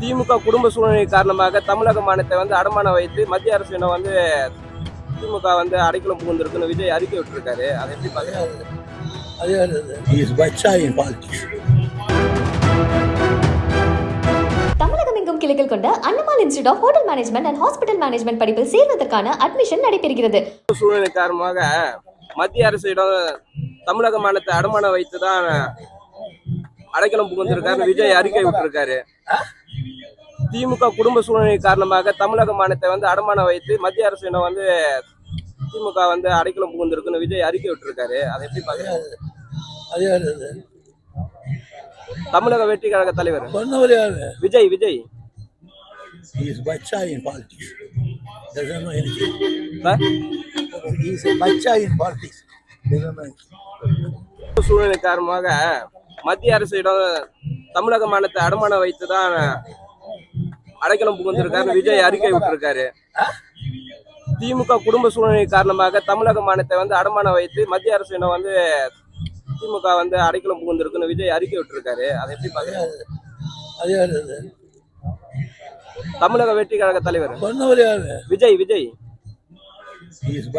திமுக குடும்ப சூழ்நிலை காரணமாக தமிழக மாநிலத்தை வந்து அடமானம் வைத்து மத்திய அரசிடம் வந்து திமுக வந்து அடைக்கலம் புகுந்திருக்குன்னு விஜய் அறிக்கை விட்டுருக்காரு. அதை எப்படி பாலிடிக்ஸ் தமிழகம் எங்கும் கிளைகள் கொண்ட Annamal institute of hotel management and hospital management படிப்பில் சேர்வதற்கான அட்மிஷன் நடைபெறுகிறது. சூழ்நிலை காரணமாக மத்திய அரசிடம் தமிழக மாநிலத்தை அடமானம் வைத்து தான் அடைக்கலம் புகுந்திருக்காருன்னு விஜய் அறிக்கை விட்டுருக்காரு. திமுக குடும்ப சூழ்நிலை காரணமாக தமிழக மாநிலத்தை வந்து அடமானம் வைத்து மத்திய அரசிடம் வந்து திமுக வந்து அடைக்கலம் புகுந்திருக்குன்னு விஜய் அறிக்கை விட்டுருக்காரு. அதை எப்படி பாக்குறாங்க அது தமிழக வெற்றி கழக தலைவர். சொன்னவர் யாரு? Vijay Vijay. Is Bachcha in politics Bachcha in know anything. சூழ்நிலை காரணமாக மத்திய அரசிடம் தமிழக மாநிலத்தை அடமானம் வைத்து தான் அடைக்கலம் புகுந்திருக்காருன்னு விஜய் அறிக்கை விட்டுருக்காரு. திமுக குடும்ப சூழ்நிலை காரணமாக தமிழக மாநிலத்தை வந்து அடமானம் வைத்து மத்திய அரசிடம் வந்து திமுக வந்து அடைக்கலம் புகுந்திருக்குன்னு விஜய் அறிக்கை விட்டுருக்காரு. அதை எப்படி பாக்குறாங்க அது தமிழக வெற்றி கழக தலைவர். Vijay Vijay. He is a.